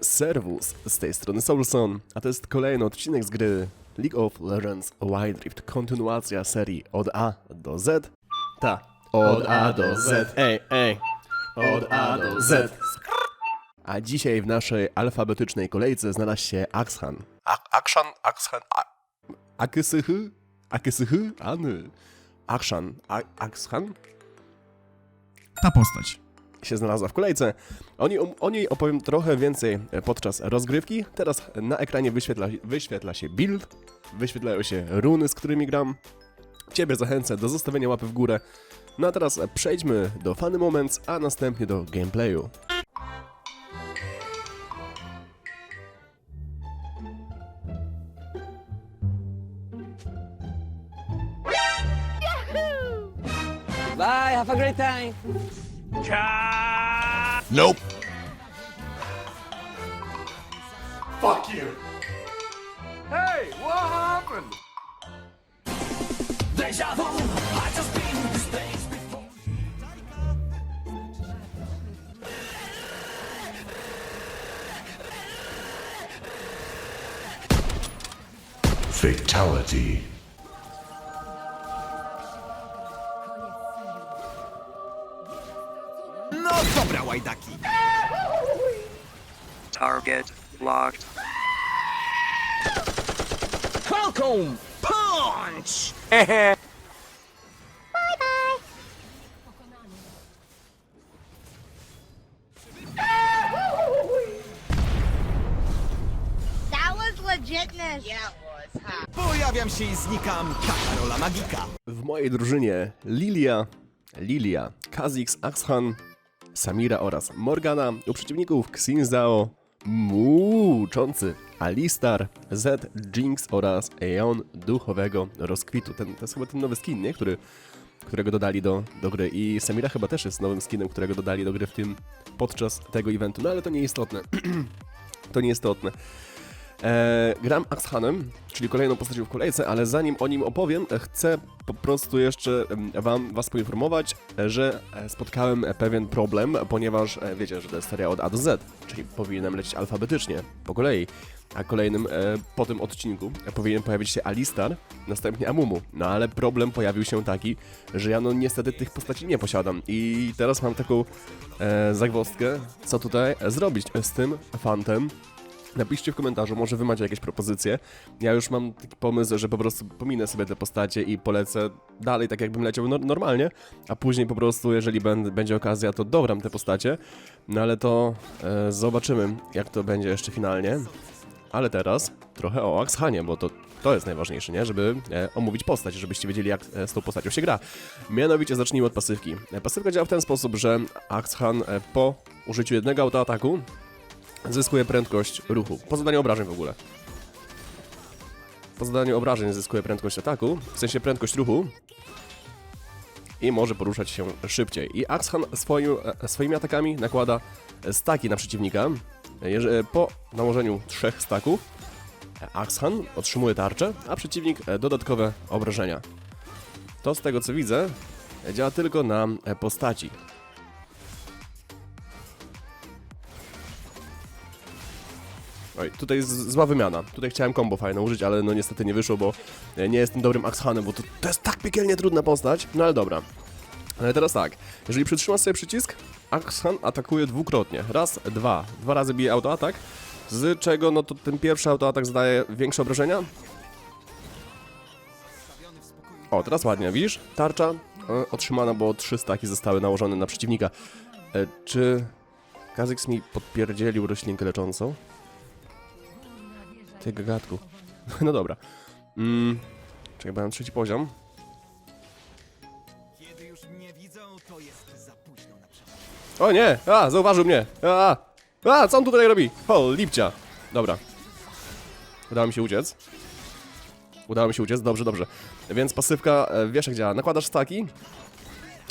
Serwus, z tej strony Soulson, a to jest kolejny odcinek z gry League of Legends Wild Rift, kontynuacja serii od A do Z. Ta, od A do Z, ej, ej, od A do Z. A dzisiaj w naszej alfabetycznej kolejce znalazł się Axhan. Akshan, Axhan, Akysychy, Akysychy, Any. Akshan, Axhan? ta postać. Się znalazła w kolejce. O niej, o niej opowiem trochę więcej podczas rozgrywki. Teraz na ekranie wyświetla, wyświetla się build, wyświetlają się runy, z którymi gram. Ciebie zachęcę do zostawienia łapy w górę. No a teraz przejdźmy do Funny Moments, a następnie do gameplayu. Bye, have a great time. Nope. Fuck you. Hey, what happened? Deja vu. I just been this place before. Fatality. No dobra, łajdaki. Target locked. Falcon punch. That was legitness. Yeah, it was, huh? Pojawiam się i znikam. Taka rola magika. W mojej drużynie Lilia, Lilia, Kha'Zix, Axhan, Samira oraz Morgana. U przeciwników Xinzao, Muuczący, Alistar, Z, Jinx oraz Eon Duchowego Rozkwitu. Ten, to jest chyba ten nowy skin, nie? Który, którego dodali do, do gry. I Samira chyba też jest nowym skinem, którego dodali do gry w tym podczas tego eventu. No ale to nieistotne. to nieistotne. E, gram Axhanem, czyli kolejną postacią w kolejce, ale zanim o nim opowiem, chcę po prostu jeszcze wam, was poinformować, że e, spotkałem pewien problem, ponieważ e, wiecie, że to jest seria od A do Z, czyli powinienem lecieć alfabetycznie, po kolei. A kolejnym, e, po tym odcinku, powinien pojawić się Alistar, następnie Amumu. No ale problem pojawił się taki, że ja no niestety tych postaci nie posiadam. I teraz mam taką e, zagwozdkę, co tutaj zrobić z tym fantem, Napiszcie w komentarzu, może wy macie jakieś propozycje. Ja już mam taki pomysł, że po prostu pominę sobie te postacie i polecę dalej, tak jakbym leciał no normalnie, a później po prostu, jeżeli będ- będzie okazja, to dogram te postacie. No ale to e, zobaczymy, jak to będzie jeszcze finalnie. Ale teraz trochę o Axhanie, bo to, to jest najważniejsze, nie? Żeby e, omówić postać, żebyście wiedzieli, jak e, z tą postacią się gra. Mianowicie zacznijmy od pasywki. E, pasywka działa w ten sposób, że Axhan e, po użyciu jednego autoataku zyskuje prędkość ruchu. Po zadaniu obrażeń w ogóle. Po zadaniu obrażeń zyskuje prędkość ataku, w sensie prędkość ruchu. I może poruszać się szybciej. I Axhan swoim, e, swoimi atakami nakłada staki na przeciwnika. Jeże- Po nałożeniu trzech staków Axhan otrzymuje tarczę, a przeciwnik e, dodatkowe obrażenia. To z tego co widzę działa tylko na e, postaci. Oj, tutaj jest zła wymiana. Tutaj chciałem combo fajne użyć, ale no niestety nie wyszło, bo e, nie jestem dobrym Axhanem, bo to, to jest tak piekielnie trudna postać. No ale dobra. Ale teraz tak, jeżeli przytrzymasz sobie przycisk, Axhan atakuje dwukrotnie. Raz, dwa. Dwa razy bije autoatak, z czego no to ten pierwszy autoatak zdaje większe obrażenia. O, teraz ładnie, widzisz? Tarcza e, otrzymana, bo trzy staki zostały nałożone na przeciwnika. E, czy Kazyks mi podpierdzielił roślinkę leczącą? Ty gagatku. No dobra. Mm, czekaj, bo ja mam trzeci poziom. O nie! A, zauważył mnie! A, a co on tutaj robi? O, lipcia. Dobra. Udało mi się uciec. Udało mi się uciec, dobrze, dobrze. Więc pasywka, e, wiesz jak działa. Nakładasz staki.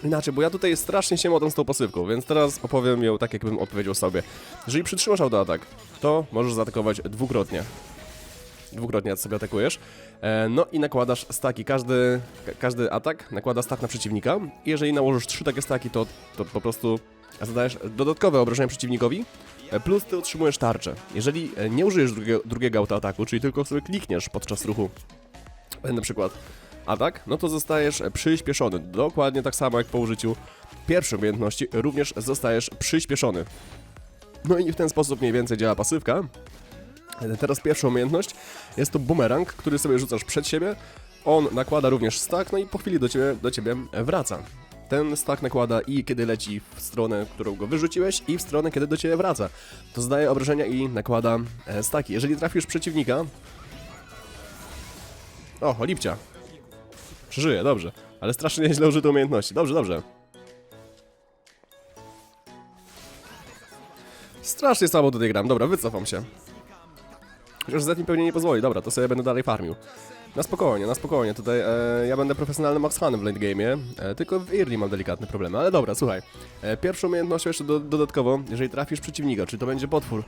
Inaczej, bo ja tutaj strasznie się motam z tą pasywką, więc teraz opowiem ją tak, jakbym opowiedział sobie. Jeżeli przytrzymasz autoatak, to możesz zaatakować dwukrotnie. Dwukrotnie sobie atakujesz. E, no i nakładasz staki. Każdy, ka każdy atak nakłada stak na przeciwnika. I jeżeli nałożysz trzy takie staki, to, to po prostu zadajesz dodatkowe obrażenia przeciwnikowi. e, plus ty otrzymujesz tarczę. Jeżeli e, nie użyjesz drugiego, drugiego autoataku, czyli tylko sobie klikniesz podczas ruchu, na przykład atak, no to zostajesz przyspieszony. Dokładnie tak samo jak po użyciu pierwszej umiejętności, również zostajesz przyspieszony. No i w ten sposób mniej więcej działa pasywka. Teraz pierwsza umiejętność jest to bumerang, który sobie rzucasz przed siebie. On nakłada również stack, no i po chwili do ciebie, do ciebie wraca. Ten stack nakłada i kiedy leci w stronę, którą go wyrzuciłeś, i w stronę, kiedy do ciebie wraca. To zdaje obrażenia i nakłada e, staki. Jeżeli trafisz przeciwnika... O, lipcia. Przeżyje, dobrze. Ale strasznie nieźle użyte umiejętności. Dobrze, dobrze. Strasznie słabo tutaj gram. Dobra, wycofam się. Chociaż Z mi pewnie nie pozwoli. Dobra, to sobie będę dalej farmił. Na spokojnie, na spokojnie. Tutaj e, ja będę profesjonalnym Maxhanem w late game'ie, e, tylko w early mam delikatne problemy. Ale dobra, słuchaj. E, pierwszą umiejętnością jeszcze do, dodatkowo, jeżeli trafisz przeciwnika, czy to będzie potwór,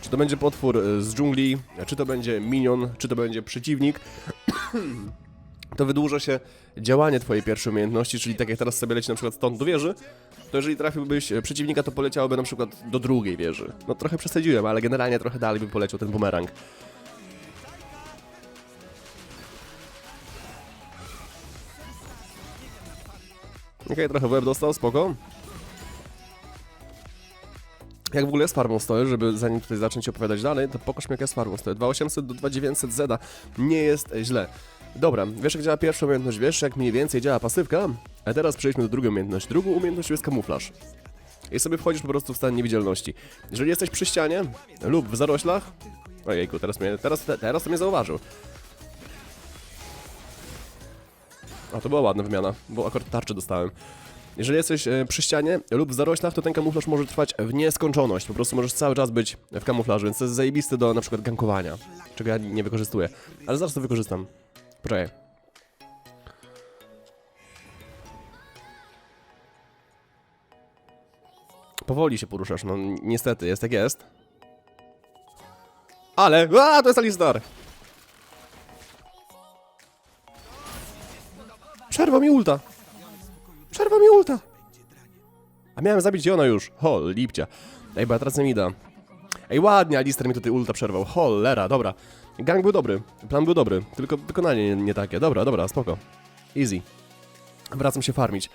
czy to będzie potwór e, z dżungli, czy to będzie minion, czy to będzie przeciwnik, to wydłuża się działanie twojej pierwszej umiejętności, czyli tak jak teraz sobie leci na przykład stąd do wieży, to jeżeli trafiłbyś e, przeciwnika, to poleciałoby na przykład do drugiej wieży. No trochę przesadziłem, ale generalnie trochę dalej by poleciał ten bumerang. Okej, trochę w łeb dostał, spoko. Jak w ogóle z farmą stoję, żeby zanim tutaj zacząć opowiadać dalej, to pokaż mi jak ja z farmą stoję. 2800 do 2900 Zeda nie jest źle. Dobra, wiesz jak działa pierwsza umiejętność, wiesz jak mniej więcej działa pasywka? A teraz przejdźmy do drugiej umiejętności. Drugą umiejętnością jest kamuflaż. I sobie wchodzisz po prostu w stan niewidzialności. Jeżeli jesteś przy ścianie lub w zaroślach... Ojejku, teraz mnie, teraz, te, teraz to mnie zauważył. A, to była ładna wymiana, bo akurat tarczę dostałem. Jeżeli jesteś e, przy ścianie lub w zaroślach, to ten kamuflaż może trwać w nieskończoność. Po prostu możesz cały czas być w kamuflażu, więc to jest zajebiste do na przykład gankowania, czego ja nie wykorzystuję. Ale zaraz to wykorzystam. Poczekaj. Powoli się poruszasz, no niestety, jest jak jest. Ale, a, to jest Alistar! Przerwa mi ulta! Przerwa mi ulta! A miałem zabić Jona już. Ho, lipcia. Ej, bo ja tracę mida. Ej, ładnie, Alistair mi tutaj ulta przerwał. Cholera, dobra. Gang był dobry, plan był dobry, tylko wykonanie nie, nie takie. Dobra, dobra, spoko. Easy. Wracam się farmić.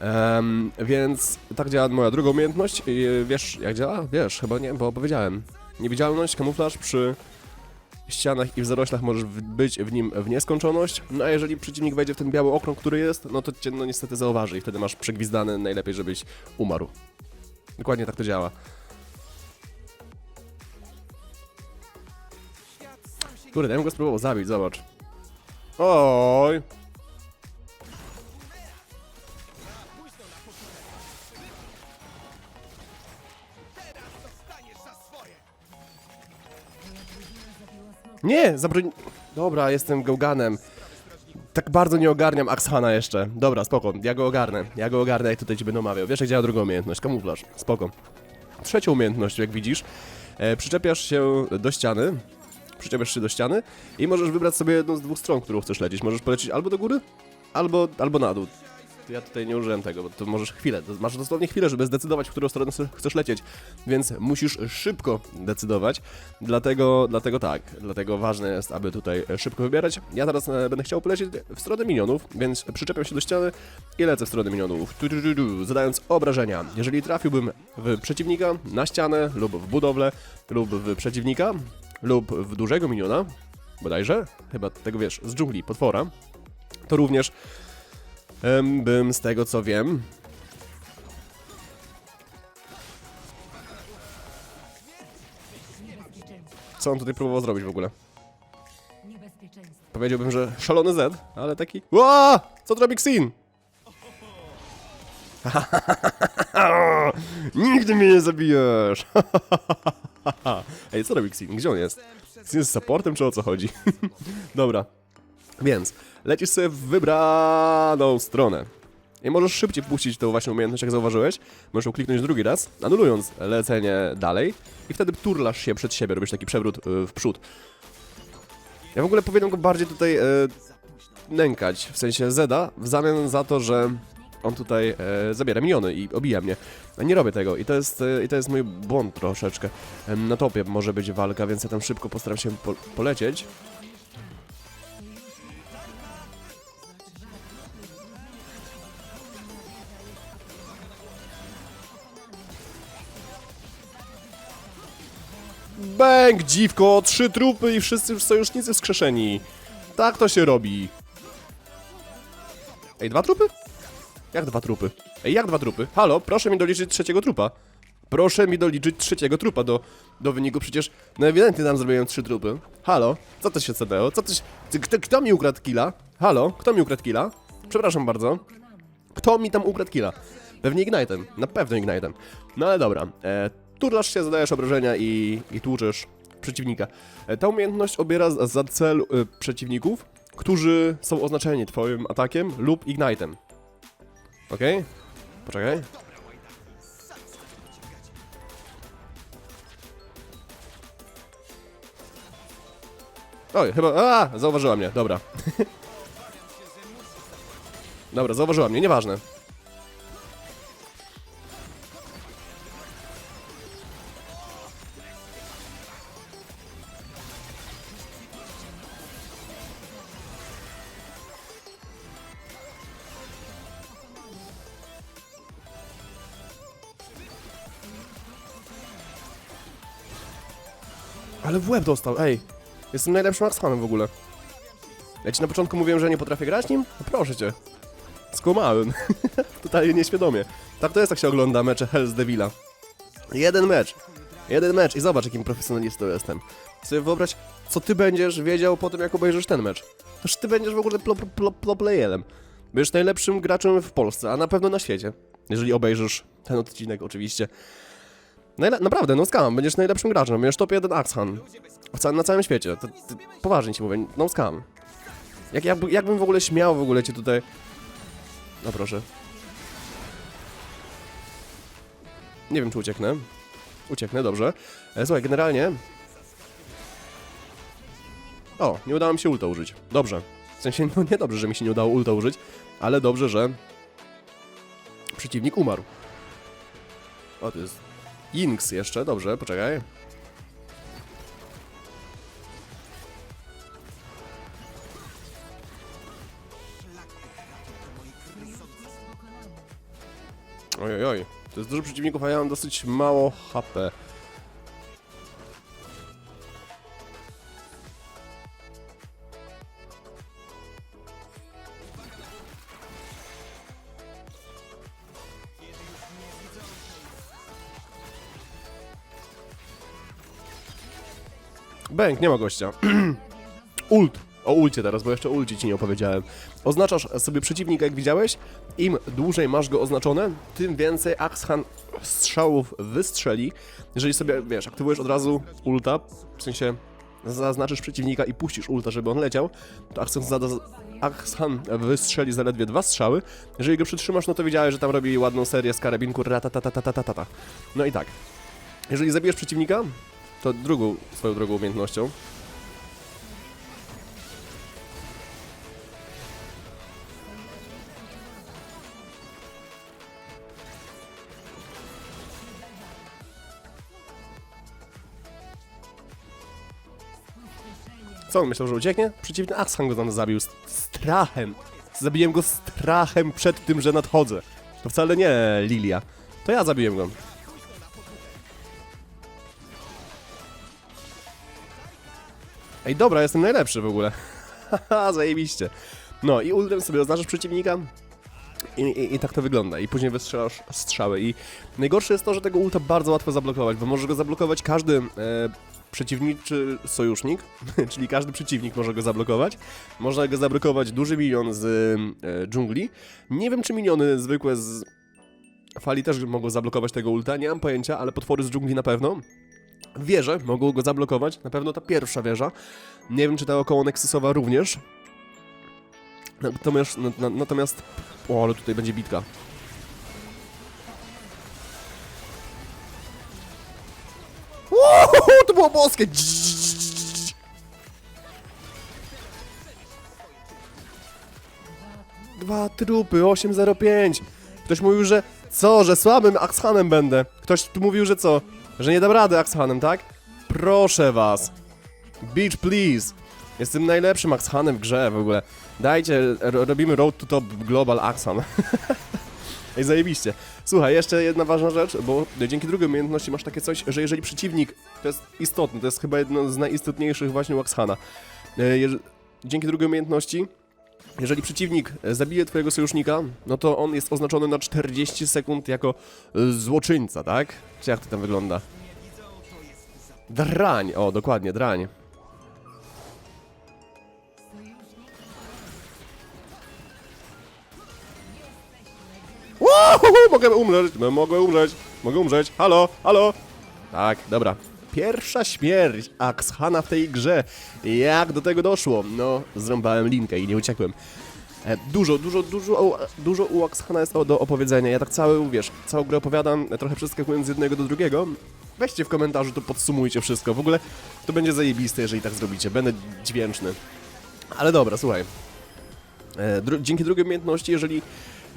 Em, więc tak działa moja druga umiejętność. I, wiesz, jak działa? Wiesz, chyba nie, bo powiedziałem. Niewidzialność, kamuflaż przy ścianach i w zaroślach możesz być w nim w nieskończoność. No a jeżeli przeciwnik wejdzie w ten biały okrąg, który jest, no to cię no niestety zauważy i wtedy masz przegwizdane najlepiej, żebyś umarł. Dokładnie tak to działa. Kurde, ja bym go spróbował zabić, zobacz. Oj. Nie, zabroń... Dobra, jestem Gauganem. Tak bardzo nie ogarniam Axhana jeszcze. Dobra, spoko, ja go ogarnę. Ja go ogarnę, jak tutaj ci będę omawiał. Wiesz, jak działa druga umiejętność, kamuflaż. Spoko. Trzecią umiejętnością, jak widzisz, e, przyczepiasz się do ściany, przyczepiasz się do ściany i możesz wybrać sobie jedną z dwóch stron, którą chcesz lecieć. Możesz polecieć albo do góry, albo, albo na dół. Ja tutaj nie użyłem tego, bo to możesz chwilę, masz dosłownie chwilę, żeby zdecydować, w którą stronę chcesz lecieć, więc musisz szybko decydować, dlatego, dlatego tak, dlatego ważne jest, aby tutaj szybko wybierać. Ja teraz e, będę chciał polecieć w stronę minionów, więc przyczepiam się do ściany i lecę w stronę minionów, tu, tu, tu, tu, zadając obrażenia. Jeżeli trafiłbym w przeciwnika, na ścianę lub w budowlę, lub w przeciwnika, lub w dużego miniona, bodajże, chyba tego wiesz, z dżungli, potwora, to również em, bym z tego co wiem. Co on tutaj próbował zrobić w ogóle? Powiedziałbym, że szalony Z, ale taki. Ła! Co to robi Xin? Nigdy mnie nie zabijesz! Ej, co robi Xin? Gdzie on jest? Xin jest supportem, czy o co chodzi? Dobra. Więc lecisz sobie w wybraną stronę. I możesz szybciej puścić tą właśnie umiejętność, jak zauważyłeś. Możesz kliknąć drugi raz, anulując lecenie dalej. I wtedy turlasz się przed siebie, robisz taki przewrót y, w przód. Ja w ogóle powinienem go bardziej tutaj y, nękać, w sensie Zeda, w zamian za to, że on tutaj e, zabiera miniony i obija mnie. A nie robię tego i to jest, e, i to jest mój błąd troszeczkę. Em, na topie może być walka, więc ja tam szybko postaram się po polecieć. Bęk, dziwko, trzy trupy i wszyscy już sojusznicy wskrzeszeni. Tak to się robi. Ej, dwa trupy? Jak dwa trupy? Ej, jak dwa trupy? Halo, proszę mi doliczyć trzeciego trupa. Proszę mi doliczyć trzeciego trupa do, do wyniku, przecież no ewidentnie tam zrobiłem trzy trupy. Halo, co to się CDO? Co to się... Kto, kto mi ukradł killa? Halo, kto mi ukradł killa? Przepraszam bardzo. Kto mi tam ukradł killa? Pewnie Ignite'em, na pewno Ignite'em. No ale dobra, e, turlasz się, zadajesz obrażenia i, i tłuczysz przeciwnika. E, ta umiejętność obiera za, za cel e, przeciwników, którzy są oznaczeni twoim atakiem lub Ignite'em. Okej? Poczekaj. Oj, chyba... A, zauważyła mnie, dobra. dobra, zauważyła mnie, nieważne. Ale w łeb dostał, ej. Jestem najlepszym Axhanem w ogóle. Ja ci na początku mówiłem, że nie potrafię grać nim? No proszę cię. Skłamałem. Totalnie nieświadomie. Tak to jest, jak się ogląda mecze Hells Devila. Jeden mecz. Jeden mecz i zobacz, jakim profesjonalistą jestem. Sobie wyobraź, co ty będziesz wiedział po tym, jak obejrzysz ten mecz. Toż ty będziesz w ogóle pro playerem. Będziesz najlepszym graczem w Polsce, a na pewno na świecie. Jeżeli obejrzysz ten odcinek, oczywiście. Najle- naprawdę, no skam, będziesz najlepszym graczem, będziesz top 1 Axhan. Ca- na całym świecie, to, to, poważnie ci mówię, no skam. Jak, jakby, jakbym w ogóle śmiał w ogóle cię tutaj... No proszę. Nie wiem, czy ucieknę. Ucieknę, dobrze. E, słuchaj, generalnie... O, nie udało mi się ulta użyć. Dobrze. W sensie, no nie dobrze, że mi się nie udało ulta użyć, ale dobrze, że... Przeciwnik umarł. O, to jest Jinx jeszcze, dobrze, poczekaj. Oj, oj, oj. To jest dużo przeciwników, a ja mam dosyć mało HP. Bęk, nie ma gościa. Ult. O ulcie teraz, bo jeszcze ulcie ci nie opowiedziałem. Oznaczasz sobie przeciwnika, jak widziałeś. Im dłużej masz go oznaczone, tym więcej Axhan strzałów wystrzeli. Jeżeli sobie, wiesz, aktywujesz od razu ulta, w sensie zaznaczysz przeciwnika i puścisz ulta, żeby on leciał, to Axhan, zada, Axhan wystrzeli zaledwie dwa strzały. Jeżeli go przytrzymasz, no to widziałeś, że tam robi ładną serię z karabinku. No i tak. Jeżeli zabijesz przeciwnika, to drugą swoją drogą umiejętnością. Co on myślał, że ucieknie? Przeciwnie, Axan go tam zabił z strachem. Zabiłem go strachem przed tym, że nadchodzę. To wcale nie Lilia. To ja zabiłem go. Ej, dobra, jestem najlepszy w ogóle. Haha, zajebiście. No i ultem sobie oznaczasz przeciwnika i, i, i tak to wygląda. I później wystrzelasz strzały. I najgorsze jest to, że tego ulta bardzo łatwo zablokować, bo może go zablokować każdy e, przeciwniczy sojusznik, czyli każdy przeciwnik może go zablokować. Można go zablokować duży minion z e, dżungli. Nie wiem, czy miniony zwykłe z fali też mogą zablokować tego ulta, nie mam pojęcia, ale potwory z dżungli na pewno. Wieże mogą go zablokować, na pewno ta pierwsza wieża. Nie wiem, czy ta około Nexusowa również. Natomiast, na, na, natomiast... O, ale tutaj będzie bitka. Uuu, to było boskie! dwa trupy, 805. Ktoś mówił, że co, że słabym Axhanem będę. Ktoś tu mówił, że co, że nie dam rady Axhanem, tak? Proszę was. Beach, please. Jestem najlepszym Axhanem w grze w ogóle. Dajcie, ro robimy Road to Top Global Axhan. Ej, zajebiście. Słuchaj, jeszcze jedna ważna rzecz, bo dzięki drugiej umiejętności masz takie coś, że jeżeli przeciwnik, to jest istotne, to jest chyba jedno z najistotniejszych właśnie u Axhana. E, Dzięki drugiej umiejętności, jeżeli przeciwnik zabije twojego sojusznika, no to on jest oznaczony na 40 sekund jako e, złoczyńca, tak? Czy jak to tam wygląda? Drań, o dokładnie, drań. Wow, mogę umrzeć, no, mogę umrzeć, mogę umrzeć, halo, halo. Tak, dobra. Pierwsza śmierć Axhana w tej grze. Jak do tego doszło? No, zrąbałem linkę i nie uciekłem. E, Dużo, dużo, dużo, dużo u Axhana jest do opowiedzenia. Ja tak cały, wiesz, całą grę opowiadam, e, trochę przeskakując z jednego do drugiego. Weźcie w komentarzu, to podsumujcie wszystko. W ogóle to będzie zajebiste, jeżeli tak zrobicie. Będę dźwięczny. Ale dobra, słuchaj. E, dru dzięki drugiej umiejętności, jeżeli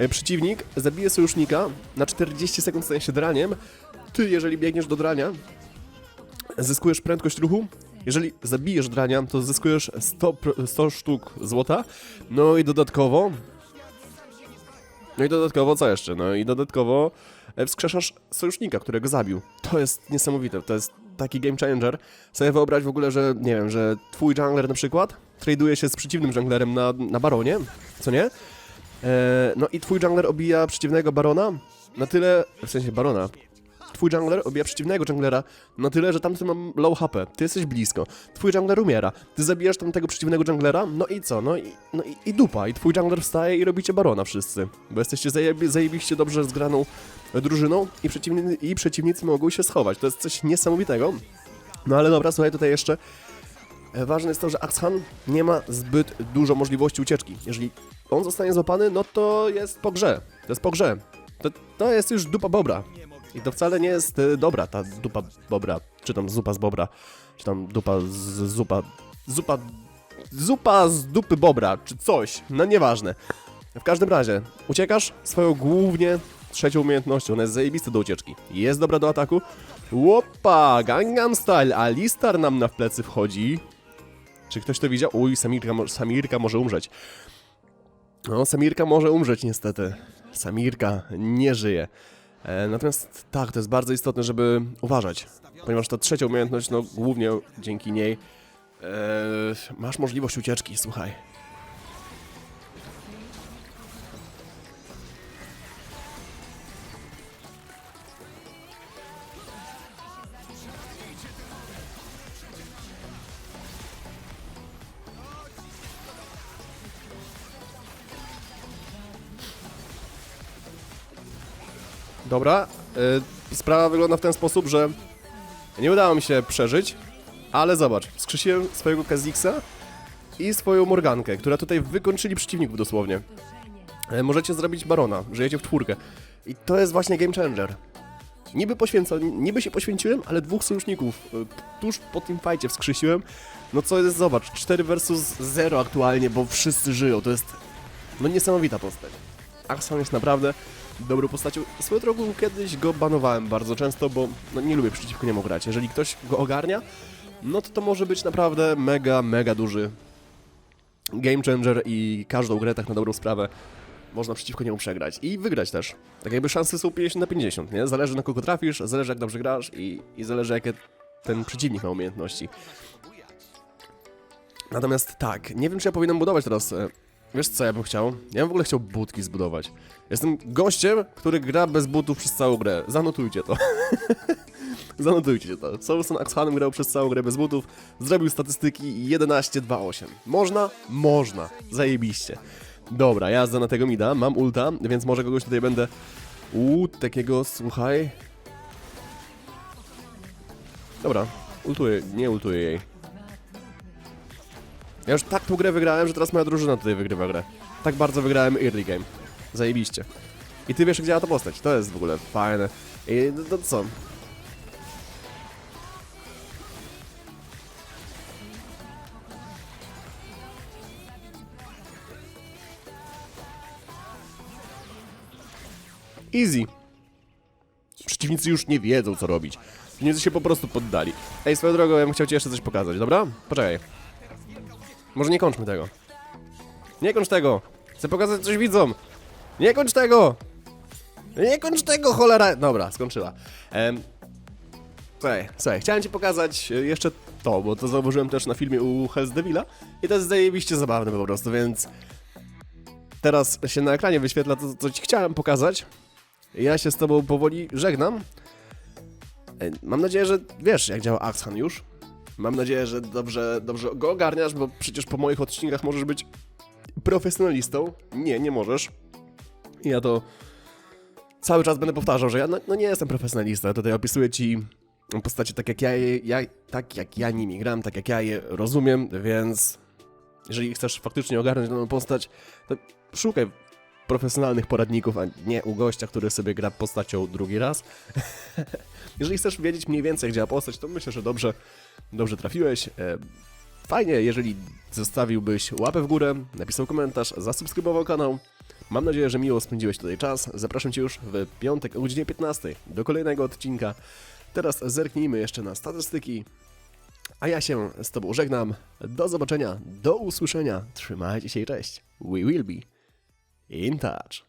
przeciwnik zabije sojusznika na 40 sekund stanie się draniem, ty, jeżeli biegniesz do drania, zyskujesz prędkość ruchu. Jeżeli zabijesz drania, to zyskujesz 100, pr- 100 sztuk złota. No i dodatkowo. No i dodatkowo co jeszcze? No i dodatkowo e, wskrzeszasz sojusznika, którego zabił. To jest niesamowite, to jest taki game changer. Sobie wyobraź w ogóle, że nie wiem, że twój jungler na przykład traduje się z przeciwnym junglerem na, na baronie, co nie? E, no i twój jungler obija przeciwnego barona na tyle, w sensie barona. Twój jungler obija przeciwnego junglera na tyle, że tamten ma low HP, ty jesteś blisko. Twój jungler umiera, ty zabijasz tamtego przeciwnego junglera, no i co? No i, no i, i dupa, i twój jungler wstaje i robicie barona wszyscy. Bo jesteście zajebi, zajebiście dobrze zgraną drużyną i, przeciwni, i przeciwnicy mogą się schować. To jest coś niesamowitego. No ale dobra, słuchaj, tutaj jeszcze E, Ważne jest to, że Axhan nie ma zbyt dużo możliwości ucieczki. Jeżeli on zostanie złapany, no to jest po grze. To jest po grze. To, to jest już dupa bobra. I to wcale nie jest e, dobra ta dupa bobra, czy tam zupa z bobra, czy tam dupa z zupa, zupa, zupa z dupy bobra, czy coś, no nieważne. W każdym razie, uciekasz swoją głównie trzecią umiejętnością, ona jest zajebista do ucieczki. Jest dobra do ataku. Łopa, Gangnam Style, Alistar nam na plecy wchodzi. Czy ktoś to widział? Uj, Samirka, Samirka może umrzeć. No, Samirka może umrzeć niestety. Samirka nie żyje. E, natomiast tak, to jest bardzo istotne, żeby uważać. Ponieważ ta trzecia umiejętność, no głównie dzięki niej e, masz możliwość ucieczki, słuchaj. Dobra, y, sprawa wygląda w ten sposób, że nie udało mi się przeżyć, ale zobacz, skrzesiłem swojego Kaziksa i swoją Morgankę, która tutaj wykończyli przeciwników dosłownie. E, możecie zrobić Barona, żyjecie w czwórkę. I to jest właśnie game changer. Niby niby się poświęciłem, ale dwóch sojuszników y, tuż po tym fajcie wskrzesiłem. No co jest, zobacz, 4 versus 0 aktualnie, bo wszyscy żyją, to jest no niesamowita postać. Axon jest naprawdę dobrą postacią. Swoją drogą kiedyś go banowałem bardzo często, bo no, nie lubię przeciwko niemu grać. Jeżeli ktoś go ogarnia, no to to może być naprawdę mega, mega duży game changer i każdą grę tak na dobrą sprawę można przeciwko niemu przegrać i wygrać też. Tak jakby szanse są 50 na 50, nie? Zależy na kogo trafisz, zależy jak dobrze grasz i, i zależy jakie ten przeciwnik ma umiejętności. Natomiast tak, nie wiem czy ja powinienem budować teraz e, Wiesz co ja bym chciał? Ja bym w ogóle chciał budki zbudować. Jestem gościem, który gra bez butów przez całą grę. Zanotujcie to. Zanotujcie to. Soulson Axhanem grał przez całą grę bez butów, zrobił statystyki 11-2-8. Można? Można. Zajebiście. Dobra, jazda na tego mida, mam ulta, więc może kogoś tutaj będę... Uuu, takiego, słuchaj... Dobra, ultuję, nie ultuję jej. Ja już tak tą grę wygrałem, że teraz moja drużyna tutaj wygrywa grę. Tak bardzo wygrałem early game. Zajebiście. I ty wiesz, jak działa ta postać. To jest w ogóle fajne. I no, to co? Easy. Przeciwnicy już nie wiedzą, co robić. Przeciwnicy się po prostu poddali. Ej, swoją drogą, ja bym chciał ci jeszcze coś pokazać, dobra? Poczekaj. Może nie kończmy tego. Nie kończ tego! Chcę pokazać coś widzom! Nie kończ tego! Nie kończ tego, cholera! Dobra, skończyła. Em, Słuchaj, słuchaj, chciałem ci pokazać e, jeszcze to, bo to zauważyłem też na filmie u Hells Devila i to jest zajebiście zabawne po prostu, więc teraz się na ekranie wyświetla to, co ci chciałem pokazać. Ja się z tobą powoli żegnam. E, Mam nadzieję, że wiesz, jak działa Axhan już. Mam nadzieję, że dobrze, dobrze go ogarniasz, bo przecież po moich odcinkach możesz być profesjonalistą. Nie, nie możesz. I ja to cały czas będę powtarzał, że ja no, no nie jestem profesjonalista. Tutaj opisuję ci postacie tak jak ja, je, ja, tak jak ja nimi gram, tak jak ja je rozumiem, więc jeżeli chcesz faktycznie ogarnąć daną postać, to szukaj profesjonalnych poradników, a nie u gościa, który sobie gra postacią drugi raz. jeżeli chcesz wiedzieć mniej więcej, jak działa postać, to myślę, że dobrze, dobrze trafiłeś. E, Fajnie, jeżeli zostawiłbyś łapę w górę, napisał komentarz, zasubskrybował kanał. Mam nadzieję, że miło spędziłeś tutaj czas. Zapraszam Cię już w piątek o godzinie 15 do kolejnego odcinka. Teraz zerknijmy jeszcze na statystyki. A ja się z Tobą żegnam. Do zobaczenia, do usłyszenia. Trzymajcie się i cześć. We will be in touch.